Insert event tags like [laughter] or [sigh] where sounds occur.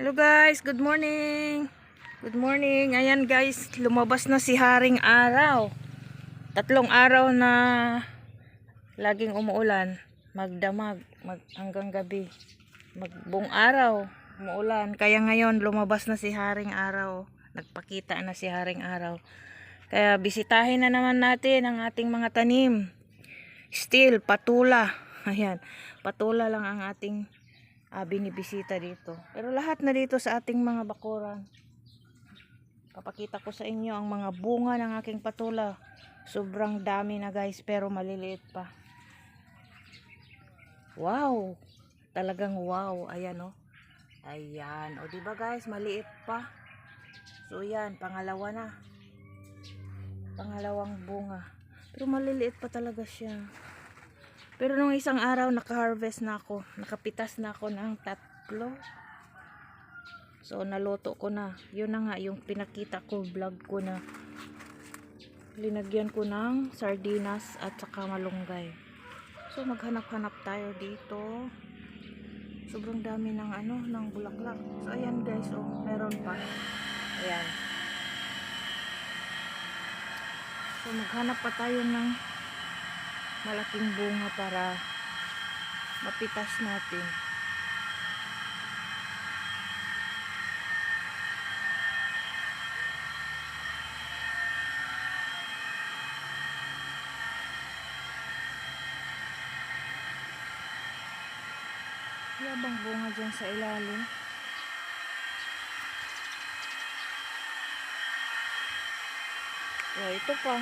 Hello guys, good morning. Good morning. Ayan guys, lumabas na si Haring Araw. Tatlong araw na laging umuulan, magdamag, mag hanggang gabi. Magbong araw, umuulan. Kaya ngayon lumabas na si Haring Araw. Nagpakita na si Haring Araw. Kaya bisitahin na naman natin ang ating mga tanim. Still, patula. [laughs] Ayan, patula lang ang ating ah, binibisita dito. Pero lahat na dito sa ating mga bakuran. Papakita ko sa inyo ang mga bunga ng aking patula. Sobrang dami na guys, pero maliliit pa. Wow! Talagang wow. Ayan oh. Ayan. O diba guys, maliit pa. So yan, pangalawa na. Pangalawang bunga. Pero maliliit pa talaga siya. Pero nung isang araw, naka-harvest na ako. Nakapitas na ako ng tatlo. So, naluto ko na. Yun na nga, yung pinakita ko, vlog ko na. Linagyan ko ng sardinas at saka malunggay. So, maghanap-hanap tayo dito. Sobrang dami ng ano, ng bulaklak. So, ayan guys, oh, meron pa. Ayan. So, maghanap pa tayo ng malaking bunga para mapitas natin. Wala bang bunga dyan sa ilalim? Oh, ito pa.